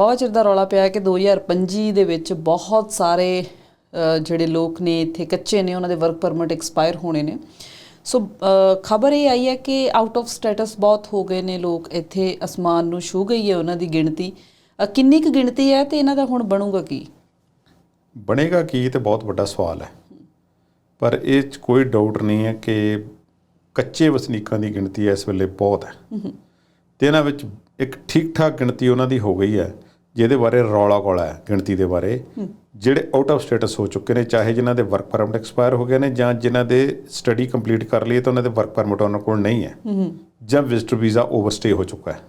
ਬਹੁਤ ਚਿਰ ਦਾ ਰੌਲਾ ਪਿਆ ਕਿ 2025 ਦੇ ਵਿੱਚ ਬਹੁਤ ਸਾਰੇ ਜਿਹੜੇ ਲੋਕ ਨੇ ਇੱਥੇ ਕੱਚੇ ਨੇ ਉਹਨਾਂ ਦੇ ਵਰਕ ਪਰਮਿਟ ਐਕਸਪਾਇਰ ਹੋਣੇ ਨੇ। ਸੋ ਖਬਰ ਇਹ ਆਈ ਹੈ ਕਿ ਆਊਟ ਆਫ ਸਟੇਟਸ ਬਹੁਤ ਹੋ ਗਏ ਨੇ ਲੋਕ ਇੱਥੇ ਅਸਮਾਨ ਨੂੰ ਛੂ ਗਈ ਹੈ ਉਹਨਾਂ ਦੀ ਗਿਣਤੀ। ਕਿੰਨੀ ਕੁ ਗਿਣਤੀ ਹੈ ਤੇ ਇਹਨਾਂ ਦਾ ਹੁਣ ਬਣੂਗਾ ਕੀ? ਬਣੇਗਾ ਕੀ ਤੇ ਬਹੁਤ ਵੱਡਾ ਸਵਾਲ ਹੈ। ਪਰ ਇਹ 'ਚ ਕੋਈ ਡਾਊਟ ਨਹੀਂ ਹੈ ਕਿ ਕੱਚੇ ਵਸਨੀਕਾਂ ਦੀ ਗਿਣਤੀ ਇਸ ਵੇਲੇ ਬਹੁਤ ਹੈ। ਤੇ ਇਹਨਾਂ ਵਿੱਚ ਇੱਕ ਠੀਕ ਠਾਕ ਗਿਣਤੀ ਉਹਨਾਂ ਦੀ ਹੋ ਗਈ ਹੈ। ਜਿਹਦੇ ਬਾਰੇ ਰੌਲਾ ਕੋਲਾ ਹੈ ਗਿਣਤੀ ਦੇ ਬਾਰੇ ਜਿਹੜੇ ਆਊਟ ਆਫ ਸਟੇਟਸ ਹੋ ਚੁੱਕੇ ਨੇ ਚਾਹੇ ਜਿਨ੍ਹਾਂ ਦੇ ਵਰਕ ਪਰਮਿਟ ਐਕਸਪਾਇਰ ਹੋ ਗਏ ਨੇ ਜਾਂ ਜਿਨ੍ਹਾਂ ਦੇ ਸਟੱਡੀ ਕੰਪਲੀਟ ਕਰ ਲਈ ਤਾਂ ਉਹਨਾਂ ਦੇ ਵਰਕ ਪਰਮਿਟ ਉਹਨਾਂ ਕੋਲ ਨਹੀਂ ਹੈ। ਜਾਂ ਵਿਜ਼ਟਰ ਵੀਜ਼ਾ ਓਵਰਸਟੇ ਹੋ ਚੁੱਕਾ ਹੈ।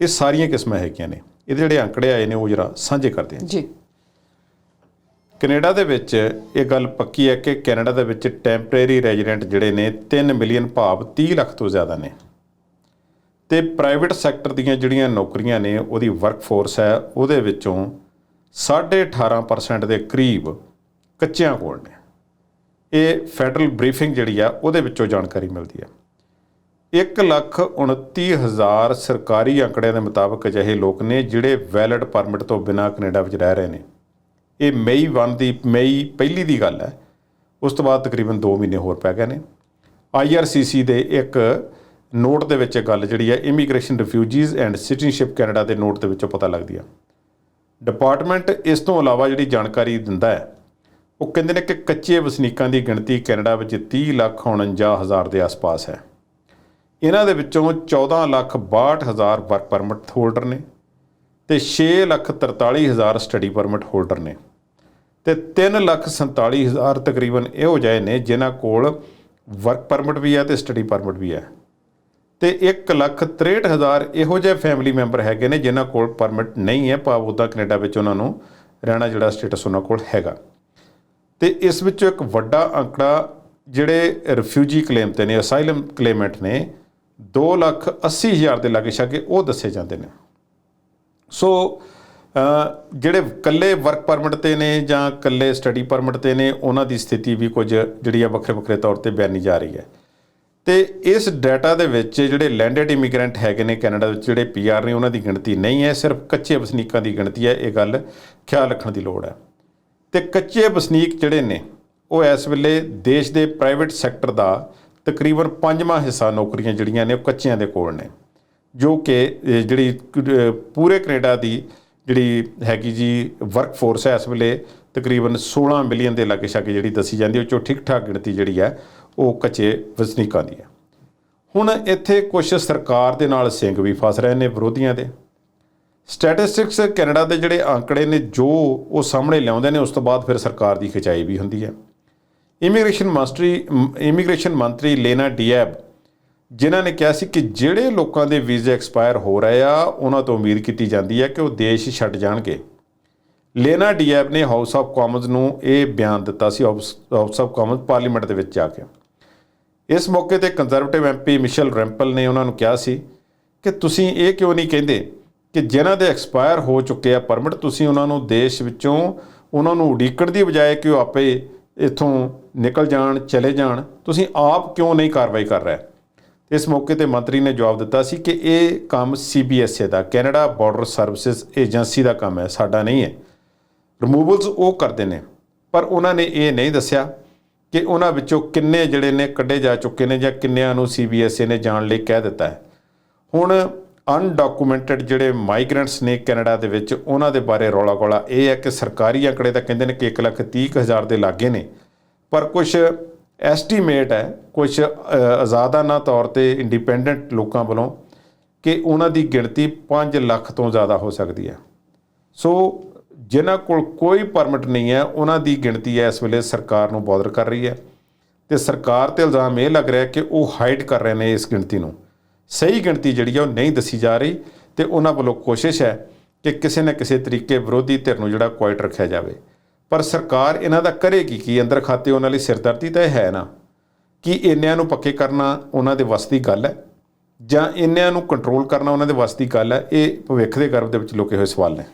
ਇਹ ਸਾਰੀਆਂ ਕਿਸਮਾਂ ਹੈਗੀਆਂ ਨੇ। ਇਹਦੇ ਜਿਹੜੇ ਅੰਕੜੇ ਆਏ ਨੇ ਉਹ ਜਰਾ ਸਾਂਝੇ ਕਰਦੇ ਹਾਂ। ਜੀ। ਕੈਨੇਡਾ ਦੇ ਵਿੱਚ ਇਹ ਗੱਲ ਪੱਕੀ ਹੈ ਕਿ ਕੈਨੇਡਾ ਦੇ ਵਿੱਚ ਟੈਂਪਰੇਰੀ ਰੈਜ਼ੀਡੈਂਟ ਜਿਹੜੇ ਨੇ 3 ਮਿਲੀਅਨ ਭਾਵ 30 ਲੱਖ ਤੋਂ ਜ਼ਿਆਦਾ ਨੇ। ਤੇ ਪ੍ਰਾਈਵੇਟ ਸੈਕਟਰ ਦੀਆਂ ਜਿਹੜੀਆਂ ਨੌਕਰੀਆਂ ਨੇ, ਉਹਦੀ ਵਰਕਫੋਰਸ ਹੈ, ਉਹਦੇ ਵਿੱਚੋਂ 18.5% ਦੇ ਕਰੀਬ ਕੱਚਿਆਂ ਕੋਲ ਨੇ। ਇਹ ਫੈਡਰਲ ਬਰੀਫਿੰਗ ਜਿਹੜੀ ਆ, ਉਹਦੇ ਵਿੱਚੋਂ ਜਾਣਕਾਰੀ ਮਿਲਦੀ ਹੈ 1 ਲੱਖ 29 ਹਜ਼ਾਰ ਸਰਕਾਰੀ ਅੰਕੜਿਆਂ ਦੇ ਮੁਤਾਬਕ ਅਜਿਹੇ ਲੋਕ ਨੇ, ਜਿਹੜੇ ਵੈਲਿਡ ਪਰਮਿਟ ਤੋਂ ਬਿਨਾਂ ਕੈਨੇਡਾ ਵਿੱਚ ਰਹਿ ਰਹੇ ਨੇ। ਇਹ ਮਈ 1 ਦੀ, ਮਈ ਪਹਿਲੀ ਦੀ ਗੱਲ ਹੈ। ਉਸ ਤੋਂ ਬਾਅਦ ਤਕਰੀਬਨ 2 ਮਹੀਨੇ ਹੋਰ ਪੈ ਗਏ ਨੇ। IRCC ਦੇ ਇੱਕ ਨੋਟ ਦੇ ਵਿੱਚ ਇਹ ਗੱਲ ਜਿਹੜੀ ਹੈ immigration refugees and citizenship Canada ਦੇ ਨੋਟ ਦੇ ਵਿੱਚੋਂ ਪਤਾ ਲੱਗਦੀ ਹੈ ਡਿਪਾਰਟਮੈਂਟ ਇਸ ਤੋਂ ਇਲਾਵਾ ਜਿਹੜੀ ਜਾਣਕਾਰੀ ਦਿੰਦਾ ਹੈ, ਉਹ ਕਹਿੰਦੇ ਨੇ ਕਿ ਕੱਚੇ ਵਸਨੀਕਾਂ ਦੀ ਗਿਣਤੀ ਕੈਨੇਡਾ ਵਿੱਚ 30 ਲੱਖ 49 ਹਜ਼ਾਰ ਦੇ ਆਸ-ਪਾਸ ਹੈ। ਇਹਨਾਂ ਦੇ ਵਿੱਚੋਂ 14 ਲੱਖ 62 ਹਜ਼ਾਰ ਵਰਕ ਪਰਮਿਟ ਹੋਲਡਰ ਨੇ ਤੇ 6 ਲੱਖ 43 ਹਜ਼ਾਰ ਸਟੱਡੀ ਪਰਮਿਟ ਹੋਲਡਰ ਨੇ ਤੇ 3 ਲੱਖ 47 ਹਜ਼ਾਰ ਤਕਰੀਬਨ ਇਹੋ ਜਿਹੇ ਨੇ ਜਿਨ੍ਹਾਂ ਕੋਲ ਵਰਕ ਪਰਮਿਟ ਵੀ ਹੈ ਤੇ ਸਟੱਡੀ ਪਰਮਿਟ ਵੀ ਹੈ। ਤੇ 1 ਲੱਖ 63 ਹਜ਼ਾਰ ਇਹੋ ਜਿਹੇ ਫੈਮਿਲੀ ਮੈਂਬਰ ਹੈਗੇ ਨੇ ਜਿਨ੍ਹਾਂ ਕੋਲ ਪਰਮਿਟ ਨਹੀਂ ਹੈ, ਭਾਵ ਉਹਦਾ ਕੈਨੇਡਾ ਵਿੱਚ ਉਹਨਾਂ ਨੂੰ ਰਹਿਣਾ ਜਿਹੜਾ ਸਟੇਟਸ ਉਹਨਾਂ ਕੋਲ ਹੈਗਾ। ਤੇ ਇਸ ਵਿੱਚੋਂ ਇੱਕ ਵੱਡਾ ਅੰਕੜਾ ਜਿਹੜੇ ਰਿਫਿਊਜੀ ਕਲੇਮ ਤੇ ਨੇ ਅਸਾਈਲਮ ਕਲੇਮੈਂਟ ਨੇ 2 ਲੱਖ 80 ਹਜ਼ਾਰ ਦੇ ਲਾਗੇ ਛਾਗੇ ਉਹ ਦੱਸੇ ਜਾਂਦੇ ਨੇ। ਸੋ ਜਿਹੜੇ ਕੱਲੇ ਵਰਕ ਪਰਮਿਟ ਤੇ ਨੇ ਜਾਂ ਕੱਲੇ ਸਟੱਡੀ ਪਰਮਿਟ ਤੇ ਨੇ, ਉਹਨਾਂ ਦੀ ਸਥਿਤੀ ਵੀ ਕੁਝ ਜਿਹੜੀ ਆ ਵੱਖਰੇ ਵੱਖਰੇ ਤੌਰ ਤੇ ਬਿਆਨੀ ਜਾ ਰਹੀ ਹੈ। ਤੇ ਇਸ ਡਾਟਾ ਦੇ ਵਿੱਚ ਜਿਹੜੇ ਲੈਂਡਡ ਇਮੀਗ੍ਰੈਂਟ ਹੈਗੇ ਨੇ ਕੈਨੇਡਾ ਵਿੱਚ, ਜਿਹੜੇ ਪੀਆਰ ਨੇ, ਉਹਨਾਂ ਦੀ ਗਿਣਤੀ ਨਹੀਂ ਹੈ, ਸਿਰਫ ਕੱਚੇ ਵਸਨੀਕਾਂ ਦੀ ਗਿਣਤੀ ਹੈ, ਇਹ ਗੱਲ ਖਿਆਲ ਰੱਖਣ ਦੀ ਲੋੜ ਹੈ। ਤੇ ਕੱਚੇ ਵਸਨੀਕ ਜਿਹੜੇ ਨੇ, ਉਹ ਇਸ ਵੇਲੇ ਦੇਸ਼ ਦੇ ਪ੍ਰਾਈਵੇਟ ਸੈਕਟਰ ਦਾ ਤਕਰੀਬਨ ਪੰਜਵਾਂ ਹਿੱਸਾ ਨੌਕਰੀਆਂ ਜਿਹੜੀਆਂ ਨੇ, ਉਹ ਕੱਚਿਆਂ ਦੇ ਕੋਲ ਨੇ। ਜੋ ਕਿ ਜਿਹੜੀ ਪੂਰੇ ਕੈਨੇਡਾ ਦੀ ਜਿਹੜੀ ਹੈਗੀ ਜੀ ਵਰਕਫੋਰਸ ਹੈ, ਇਸ ਵੇਲੇ ਤਕਰੀਬਨ 16 ਮਿਲੀਅਨ ਦੇ ਲਾਗੇ ਛਾਗੇ ਜਿਹੜੀ ਦੱਸੀ ਜਾਂਦੀ ਉਹ ਚੋਂ ਠੀਕ ਠਾਕ ਗਿਣਤੀ ਜਿਹੜੀ ਹੈ ਉਹ ਕੱਚੇ ਵਸਨੀਕਾਂ ਦੀ ਹੈ। ਹੁਣ ਇੱਥੇ ਕੁਝ ਸਰਕਾਰ ਦੇ ਨਾਲ ਸਿੰਘ ਵੀ ਫਸ ਰਹੇ ਨੇ, ਵਿਰੋਧੀਆਂ ਦੇ। ਸਟੈਟਿਸਟਿਕਸ ਕੈਨੇਡਾ ਦੇ ਜਿਹੜੇ ਅੰਕੜੇ ਨੇ, ਜੋ ਉਹ ਸਾਹਮਣੇ ਲਿਆਉਂਦੇ ਨੇ, ਉਸ ਤੋਂ ਬਾਅਦ ਫਿਰ ਸਰਕਾਰ ਦੀ ਖਿਚਾਈ ਵੀ ਹੁੰਦੀ ਹੈ। ਇਮੀਗ੍ਰੇਸ਼ਨ ਮੰਤਰੀ ਇਮੀਗ੍ਰੇਸ਼ਨ ਮੰਤਰੀ ਲੇਨਾ ਡੀਐਬ, ਜਿਨ੍ਹਾਂ ਨੇ ਕਿਹਾ ਸੀ ਕਿ ਜਿਹੜੇ ਲੋਕਾਂ ਦੇ ਵੀਜ਼ੇ ਐਕਸਪਾਇਰ ਹੋ ਰਹੇ ਆ, ਉਹਨਾਂ ਤੋਂ ਉਮੀਦ ਕੀਤੀ ਜਾਂਦੀ ਹੈ ਕਿ ਉਹ ਦੇਸ਼ ਛੱਡ ਜਾਣਗੇ। ਲੇਨਾ ਡੀਐਬ ਨੇ ਹਾਊਸ ਆਫ ਕਾਮਨਸ ਨੂੰ ਇਹ ਬਿਆਨ ਦਿੱਤਾ ਸੀ, ਹਾਊਸ ਆਫ ਕਾਮਨਸ ਪਾਰਲੀਮੈਂਟ ਦੇ ਵਿੱਚ ਜਾ ਕੇ। ਇਸ ਮੌਕੇ ਤੇ ਕੰਜ਼ਰਵੇਟਿਵ ਐਮਪੀ ਮਿਸ਼ਲ ਰੈਂਪਲ ਨੇ ਉਹਨਾਂ ਨੂੰ ਕਿਹਾ ਸੀ ਕਿ ਤੁਸੀਂ ਇਹ ਕਿਉਂ ਨਹੀਂ ਕਹਿੰਦੇ ਕਿ ਜਿਨ੍ਹਾਂ ਦੇ ਐਕਸਪਾਇਰ ਹੋ ਚੁੱਕੇ ਆ ਪਰਮਿਟ ਤੁਸੀਂ ਉਹਨਾਂ ਨੂੰ ਦੇਸ਼ ਵਿੱਚੋਂ ਉਹਨਾਂ ਨੂੰ ਉਡੀਕਣ ਦੀ ਬਜਾਏ ਕਿ ਉਹ ਆਪੇ ਇੱਥੋਂ ਨਿਕਲ ਜਾਣ, ਚਲੇ ਜਾਣ, ਤੁਸੀਂ ਆਪ ਕਿਉਂ ਨਹੀਂ ਕਾਰਵਾਈ ਕਰ ਰਹੇ? ਇਸ ਮੌਕੇ ਤੇ ਮੰਤਰੀ ਨੇ ਜਵਾਬ ਦਿੱਤਾ ਸੀ ਕਿ ਇਹ ਕੰਮ ਸੀਬੀਐਸਏ ਦਾ ਕੈਨੇਡਾ ਬਾਰਡਰ ਸਰਵਿਸਿਜ਼ ਏਜੰਸੀ ਦਾ ਕੰਮ ਹੈ, ਸਾਡਾ ਨਹੀਂ ਹੈ। ਰਿਮੂਵਲਸ ਉਹ ਕਰਦੇ ਨੇ, ਪਰ ਉਹਨਾਂ ਨੇ ਇਹ ਨਹੀਂ ਦੱਸਿਆ ਕਿ ਉਹਨਾਂ ਵਿੱਚੋਂ ਕਿੰਨੇ ਜਿਹੜੇ ਨੇ ਕੱਢੇ ਜਾ ਚੁੱਕੇ ਨੇ ਜਾਂ ਕਿੰਨਿਆਂ ਨੂੰ ਸੀਬੀਐਸਏ ਨੇ ਜਾਣ ਲਈ ਕਹਿ ਦਿੱਤਾ ਹੈ। ਹੁਣ ਅਨਡਾਕੂਮੈਂਟਡ ਜਿਹੜੇ ਮਾਈਗ੍ਰੈਂਟਸ ਨੇ ਕੈਨੇਡਾ ਦੇ ਵਿੱਚ ਉਹਨਾਂ ਦੇ ਬਾਰੇ ਰੌਲਾ ਗੋਲਾ ਇਹ ਹੈ ਕਿ ਸਰਕਾਰੀ ਅੰਕੜੇ ਤਾਂ ਕਹਿੰਦੇ ਨੇ ਕਿ 1,30,000 ਦੇ ਲਾਗੇ ਨੇ। ਪਰ ਕੁਝ ਐਸਟੀਮੇਟ ਹੈ ਕੁਝ ਆਜ਼ਾਦਾਨਾ ਤੌਰ ਤੇ ਇੰਡੀਪੈਂਡੈਂਟ ਲੋਕਾਂ ਵੱਲੋਂ ਕਿ ਉਹਨਾਂ ਦੀ ਗਿਣਤੀ 5 ਲੱਖ ਤੋਂ ਜ਼ਿਆਦਾ ਹੋ ਸਕਦੀ ਹੈ। ਸੋ ਜਿਨ੍ਹਾਂ ਕੋਲ ਕੋਈ ਪਰਮਿਟ ਨਹੀਂ ਹੈ, ਉਹਨਾਂ ਦੀ ਗਿਣਤੀ ਇਸ ਵੇਲੇ ਸਰਕਾਰ ਨੂੰ ਬੋਦਰ ਕਰ ਰਹੀ ਹੈ। ਤੇ ਸਰਕਾਰ ਤੇ ਇਲਜ਼ਾਮ ਇਹ ਲੱਗ ਰਿਹਾ ਕਿ ਉਹ ਹਾਈਡ ਕਰ ਰਹੇ ਨੇ ਇਸ ਗਿਣਤੀ ਨੂੰ। ਸਹੀ ਗਿਣਤੀ ਜਿਹੜੀ ਹੈ ਉਹ ਨਹੀਂ ਦੱਸੀ ਜਾ ਰਹੀ ਤੇ ਉਹਨਾਂ ਵੱਲੋਂ ਕੋਸ਼ਿਸ਼ ਹੈ ਕਿ ਕਿਸੇ ਨਾ ਕਿਸੇ ਤਰੀਕੇ ਵਿਰੋਧੀ ਧਿਰ ਨੂੰ ਜਿਹੜਾ ਕੁਆਇਟ ਰੱਖਿਆ ਜਾਵੇ। ਪਰ ਸਰਕਾਰ ਇਹਨਾਂ ਦਾ ਕਰੇਗੀ ਕੀ? ਅੰਦਰ ਖਾਤੇ ਉਹਨਾਂ ਲਈ ਸਿਰਦਰਦੀ ਤਾਂ ਇਹ ਹੈ ਨਾ? ਕਿ ਇੰਨਿਆਂ ਨੂੰ ਪੱਕੇ ਕਰਨਾ ਉਹਨਾਂ ਦੇ ਵੱਸ ਦੀ ਗੱਲ ਹੈ? ਜਾਂ ਇੰਨਿਆਂ ਨੂੰ ਕੰਟਰੋਲ ਕਰਨਾ ਉਹਨਾਂ ਦੇ ਵੱਸ ਦੀ ਗੱਲ ਹੈ? ਇਹ ਭਵਿੱਖ ਦੇ ਗਰਭ ਦੇ ਵਿੱਚ ਲੁਕੇ ਹੋਏ ਸਵਾਲ ਨੇ।